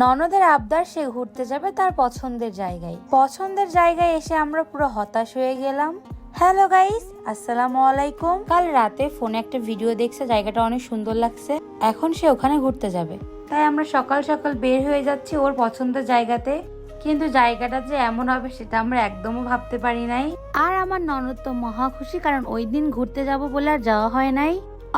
ননদের আবদার সে ঘুরতে যাবে তার পছন্দের জায়গায়। পছন্দের জায়গায় এসে আমরা পুরো হতাশ হয়ে গেলাম। হ্যালো গাইস, আসসালামু আলাইকুম। কাল রাতে ফোনে একটা ভিডিও দেখছে, জায়গাটা অনেক সুন্দর লাগছে। এখন সে ওখানে ঘুরতে যাবে। তাই আমরা সকাল সকাল বের হয়ে যাচ্ছি ওর পছন্দের জায়গাতে। কিন্তু জায়গাটা যে এমন হবে সেটা আমরা একদমও ভাবতে পারি নাই। আর আমার ননদ তো মহা খুশি, কারণ ওই দিন ঘুরতে যাব বলে আর যাওয়া হয় নাই।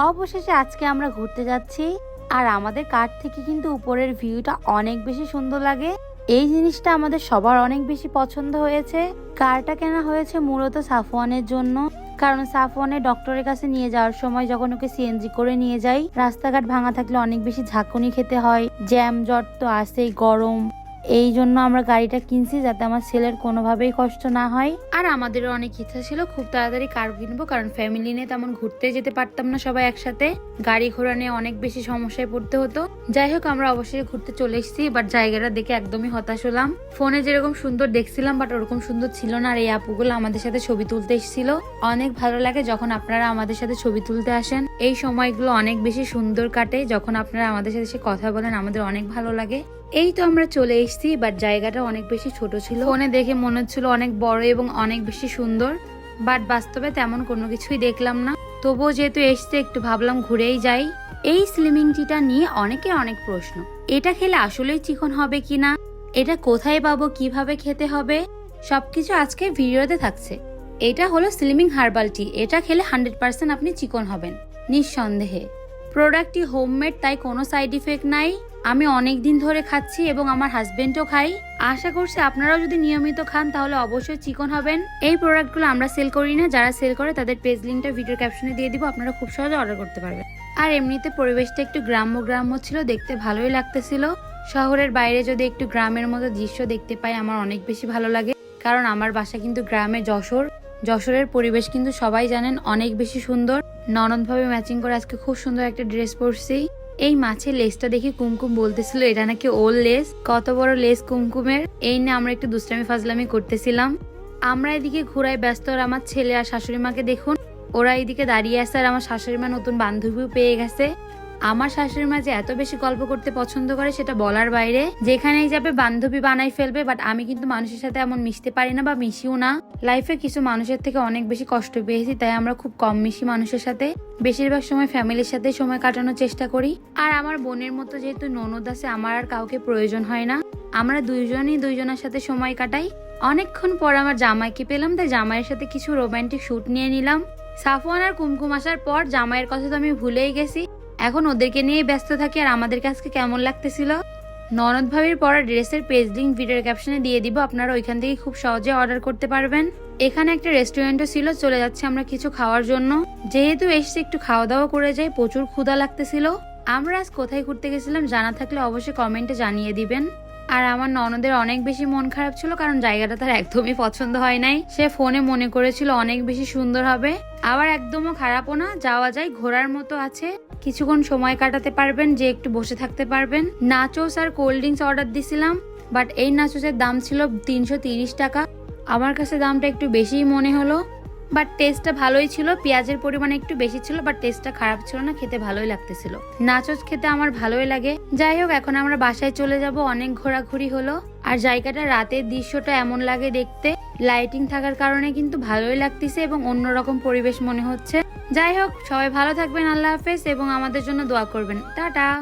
অবশেষে আজকে আমরা ঘুরতে যাচ্ছি। আর আমাদের কাঠ থেকে কিন্তু উপরের ভিউটা অনেক বেশি সুন্দর লাগে। এই জিনিসটা আমাদের সবার অনেক বেশি পছন্দ হয়েছে। কারটা কেনা হয়েছে মূলত সাফওয়ানের জন্য। কারণ সাফওয়ানে ডক্টরের কাছে নিয়ে যাওয়ার সময় যখন ওকে সিএনজি করে নিয়ে যাই, রাস্তাঘাট ভাঙা থাকলে অনেক বেশি ঝাঁকুনি খেতে হয়। জ্যাম জট তো আসেই গরম। এই জন্য আমরা গাড়িটা কিনছি যাতে আমার ছেলের কোনোভাবেই কষ্ট না হয়। আর আমাদের অনেক ইচ্ছা ছিল খুব তাড়াতাড়ি কার কিনবো, কারণ ফ্যামিলি নিয়ে তেমন ঘুরতে যেতে পারতাম না সবাই একসাথে। গাড়ি ঘোড়া নিয়ে অনেক বেশি সমস্যায় পড়তে হতো। যাই হোক, আমরা অবশ্যই ঘুরতে চলে এসেছি বাট জায়গাটা দেখে একদমই হতাশ হলাম। ফোনে যেরকম সুন্দর দেখছিলাম বাট ওরকম সুন্দর ছিল না, আর এই আপুগুলো আমাদের সাথে ছবি তুলতে এসেছিল। অনেক ভালো লাগে যখন আপনারা আমাদের সাথে ছবি তুলতে আসেন। এই সময়গুলো অনেক বেশি সুন্দর কাটে, যখন আপনারা আমাদের সাথে সে কথা বলেন, আমাদের অনেক ভালো লাগে। এই তো আমরা চলে এসেছি বাট জায়গাটা অনেক বেশি ছোট ছিল। ফোনে দেখে মনে হচ্ছিল অনেক বড় এবং অনেক বেশি সুন্দর বাট বাস্তবে তেমন কোনো কিছুই দেখলাম না। তবুও যেহেতু এসছে, একটু ভাবলাম ঘুরেই যাই। এই স্লিমিং টিটা নিয়ে অনেকের অনেক প্রশ্ন। এটা খেলে আসলেই চিকন হবে কিনা এটা কোথায় পাবো, কীভাবে খেতে হবে? সবকিছু আজকে ভিডিওতে থাকছে। এটা হলো স্লিমিং হার্বাল টি এটা খেলে হান্ড্রেড পার্সেন্ট আপনি চিকন হবেন, নিঃসন্দেহে। প্রোডাক্টটি হোমমেড তাই কোনো সাইড ইফেক্ট নাই। আমি অনেক দিন ধরে খাচ্ছি এবং আমার হাজবেন্ডও খাই। আশা করছি আপনারাও যদি নিয়মিত খান, তাহলে অবশ্যই চিকন হবেন। এই প্রোডাক্টগুলো আমরা সেল করি না। যারা সেল করে, তাদের পেজ লিঙ্কটা ভিডিওর ক্যাপশনে দিয়ে দিব, আপনারা খুব সহজে অর্ডার করতে পারবেন। আর এমনিতে পরিবেশটা একটু গ্রাম্য গ্রাম্য ছিল, দেখতে ভালোই লাগতেছিল। শহরের বাইরে যদি একটু গ্রামের মতো দৃশ্য দেখতে পাই, আমার অনেক বেশি ভালো লাগে। কারণ আমার বাসা কিন্তু গ্রামে যশোর। যশোরের পরিবেশ কিন্তু সবাই জানেন অনেক বেশি সুন্দর। ননদভাবে ম্যাচিং করে আজকে খুব সুন্দর একটা ড্রেস পরছি। এই মাছের লেসটা দেখে কুমকুম বলতেছিল, এটা নাকি ওল লেস কত বড় লেস কুমকুমের? এই নিয়ে আমরা একটু দুষ্টামি ফাজলামি করতেছিলাম। আমরা এদিকে ঘুরায় ব্যস্ত, আর আমার ছেলে আর শাশুড়ি মাকে দেখুন, ওরা এদিকে দাঁড়িয়ে আছে, আর আমার শাশুড়ি মা নতুন বান্ধবীও পেয়ে গেছে। আমার শাশুড়ি মা যে এত বেশি গল্প করতে পছন্দ করে সেটা বলার বাইরে। যেখানেই যাবে বান্ধবী বানাই ফেলবে বাট আমি কিন্তু মানুষের সাথে এমন মিশতে পারি না বা মিশিও না। লাইফে কিছু মানুষের থেকে অনেক বেশি কষ্ট পেয়েছি, তাই আমরা খুব কম মিশি মানুষের সাথে। বেশিরভাগ সময় ফ্যামিলির সাথে সময় কাটানোর চেষ্টা করি। আর আমার বোনের মতো যেহেতু ননদ আছে, আমার আর কাউকে প্রয়োজন হয় না। আমরা দুইজনই দুইজনের সাথে সময় কাটাই। অনেকক্ষণ পর আমার জামাইকে পেলাম, তাই জামাইয়ের সাথে কিছু রোমান্টিক শ্যুট নিয়ে নিলাম। সাফওয়ান আর কুমকুম আসার পর জামাইয়ের কথা তো আমি ভুলেই গেছি। এখন ওদেরকে নিয়ে ব্যস্ত থাকি আর আমাদের কাছকে কেমন লাগতেছিল? ননদ ভাবির পরা ড্রেসের পেজ লিঙ্ক ভিডিওর ক্যাপশনে দিয়ে দিব, আপনারা ওইখান থেকে খুব সহজে অর্ডার করতে পারবেন। এখানে একটা রেস্টুরেন্টও ছিল, চলে যাচ্ছে আমরা কিছু খাওয়ার জন্য। যেহেতু এসে একটু খাওয়া দাওয়া করে যাই, প্রচুর ক্ষুধা লাগতেছিল। আমরা আজ কোথায় ঘুরতে গেছিলাম জানা থাকলে অবশ্যই কমেন্টে জানিয়ে দিবেন। আর আমার ননদের অনেক বেশি মন খারাপ ছিল, কারণ জায়গাটা তার একদমই পছন্দ হয় নাই। সে ফোনে মনে করেছিল অনেক বেশি সুন্দর হবে। আবার একদমও খারাপও না, যাওয়া যায়, ঘোরার মতো আছে। কিছুক্ষণ সময় কাটাতে পারবেন, যে একটু বসে থাকতে পারবেন। নাচোস আর কোল্ড ড্রিঙ্কস অর্ডার দিছিলাম বাট এই নাচোসের দাম ছিল তিনশো টাকা। আমার কাছে দামটা একটু বেশিই মনে হলো বাট টেস্টটা ভালোই ছিল, পেঁয়াজের পরিমাণ একটু বেশি ছিল বাট টেস্টটা খারাপ ছিল না, খেতে ভালোই লাগতেছিল। নাচোস খেতে আমার ভালোই লাগে। যাই হোক, এখন আমরা বাসায় চলে যাব, অনেক ঘোরাঘুরি হলো। আর জায়গাটা রাতের দৃশ্যটা এমন লাগে দেখতে। লাইটিং থাকার কারণে কিন্তু ভালোই লাগতেছে এবং অন্যরকম পরিবেশ মনে হচ্ছে। যাই হোক, সবাই ভালো থাকবেন, আল্লাহ হাফেজ এবং আমাদের জন্য দোয়া করবেন। টাটা!